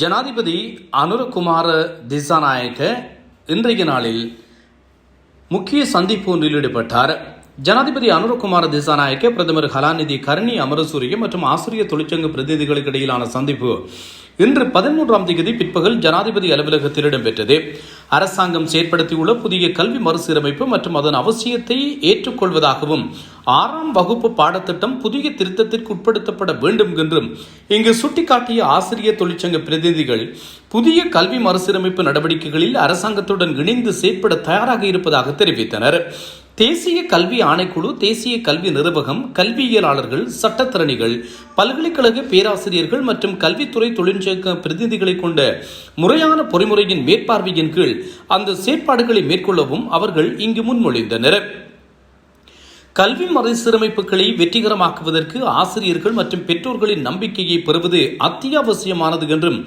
ஜனாதிபதி அனுரகுமார திசாநாயக்க இன்றைய நாளில் முக்கிய சந்திப்பு ஒன்றில் ஈடுபட்டார். ஜனாதிபதி அனுரகுமார திசாநாயக்க பிரதமர் கலாநிதி கருணி அமரசூரிய மற்றும் ஆசிரியர் தொழிற்சங்க பிரதிநிதிகளுக்கு இடையிலான சந்திப்பு. இன்று பதிமூன்றாம் தேதி பிற்பகல் ஜனாதிபதி அலுவலகத்தில் இடம்பெற்றது. அரசாங்கம் செயற்படுத்தியுள்ள புதிய கல்வி மறுசீரமைப்பு மற்றும் அதன் அவசியத்தை ஏற்றுக்கொள்வதாகவும் ஆறாம் வகுப்பு பாடத்திட்டம் புதிய திருத்தத்திற்கு உட்படுத்தப்பட வேண்டும் என்றும் இங்கு சுட்டிக்காட்டிய ஆசிரியர் தொழிற்சங்க பிரதிநிதிகள் புதிய கல்வி மறுசீரமைப்பு நடவடிக்கைகளில் அரசாங்கத்துடன் இணைந்து செயற்பட தயாராக இருப்பதாக தெரிவித்தனர். தேசிய கல்வி ஆணைக்குழு தேசிய கல்வி நிர்வாகம் கல்வியியலாளர்கள் சட்டத்திறனிகள் பல்கலைக்கழக பேராசிரியர்கள் மற்றும் கல்வித்துறை தொழிற்சங்க பிரதிநிதிகளை கொண்ட முறையான பொறிமுறையின் மேற்பார்வையின் கீழ் அந்த செயற்பாடுகளை மேற்கொள்ளவும் அவர்கள் இங்கு முன்மொழிந்தனர். கல்வி மறுசீரமைப்புகளை வெற்றிகரமாக்குவதற்கு ஆசிரியர்கள் மற்றும் பெற்றோர்களின் நம்பிக்கையை பெறுவது அத்தியாவசியமானது என்றும்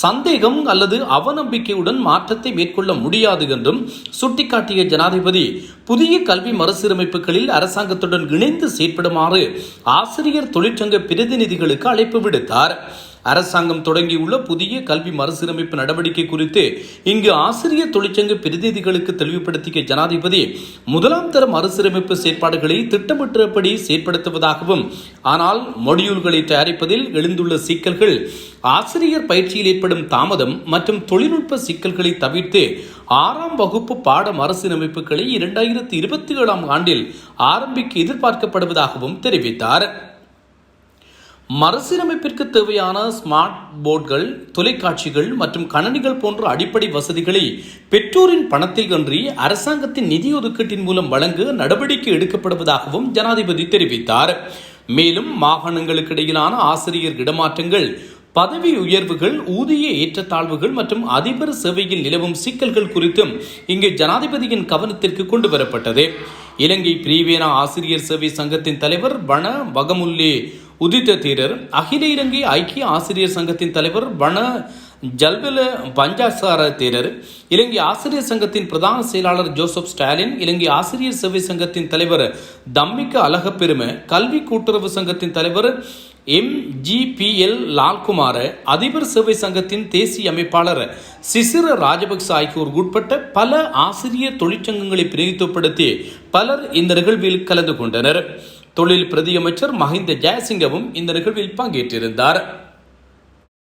சந்தேகம் அல்லது அவநம்பிக்கையுடன் மாற்றத்தை மேற்கொள்ள முடியாது என்றும் சுட்டிக்காட்டிய ஜனாதிபதி புதிய கல்வி மறுசீரமைப்புகளில் அரசாங்கத்துடன் இணைந்து செயற்படுமாறு ஆசிரியர் தொழிற்சங்க பிரதிநிதிகளுக்கு அழைப்பு விடுத்தார். அரசாங்கம் தொடங்கியுள்ள புதிய கல்வி மறுசீரமைப்பு நடவடிக்கை குறித்து இங்கு ஆசிரியர் தொழிற்சங்க பிரதிநிதிகளுக்கு தெளிவுபடுத்திய ஜனாதிபதி முதலாம் தர மறுசீரமைப்பு செயற்பாடுகளை திட்டமிட்டபடி செயற்படுத்துவதாகவும் ஆனால் மொடியூல்களை தயாரிப்பதில் எழுந்துள்ள சிக்கல்கள் ஆசிரியர் பயிற்சியில் ஏற்படும் தாமதம் மற்றும் தொழில்நுட்ப சிக்கல்களை தவிர்த்து ஆறாம் வகுப்பு பாட மறுசீரமைப்புகளை இரண்டாயிரத்தி இருபத்தி ஏழாம் ஆண்டில் ஆரம்பிக்க எதிர்பார்க்கப்படுவதாகவும் தெரிவித்தார். மறுசீரமைப்பிற்கு தேவையான ஸ்மார்ட் போர்டுகள் தொலைக்காட்சிகள் மற்றும் கணனிகள் போன்ற அடிப்படை வசதிகளை பெற்றோரின் பணத்தில் அன்றி அரசாங்கத்தின் நிதி ஒதுக்கீட்டின் மூலம் வழங்க நடவடிக்கை எடுக்கப்படுவதாகவும் ஜனாதிபதி தெரிவித்தார். மேலும் மாகாணங்களுக்கு இடையிலான ஆசிரியர் இடமாற்றங்கள் பதவி உயர்வுகள் ஊதிய ஏற்றத்தாழ்வுகள் மற்றும் அதிபர் சேவையில் நிலவும் சிக்கல்கள் குறித்தும் இங்கு ஜனாதிபதியின் கவனத்திற்கு கொண்டு வரப்பட்டது. இலங்கை பிரிவேனா ஆசிரியர் சேவை சங்கத்தின் தலைவர் வன வகமுல்லே உதித்த தேரர் அகில இலங்கை ஐக்கிய ஆசிரியர் சங்கத்தின் தலைவர் வன ஜல்வெல பஞ்சாசார தேரர் இலங்கை ஆசிரியர் சங்கத்தின் பிரதான செயலாளர் ஜோசப் ஸ்டாலின் இலங்கை ஆசிரியர் சேவை சங்கத்தின் தலைவர் தம்மிக்க அழகப்பெருமை கல்வி கூட்டுறவு சங்கத்தின் தலைவர் எம் ஜிபிஎல் லால்குமார அதிபர் சேவை சங்கத்தின் தேசிய அமைப்பாளர் சிசிர ராஜபக்ச ஆகியோர் உட்பட்ட பல ஆசிரியர் தொழிற்சங்கங்களை பிரதித்துவப்படுத்தி பலர் இந்த நிகழ்வில் கலந்து கொண்டனர். தொழில் பிரதியமைச்சர் மஹிந்த ஜெயசிங்கவும் இந்த நிகழ்வில் பங்கேற்றிருந்தார்.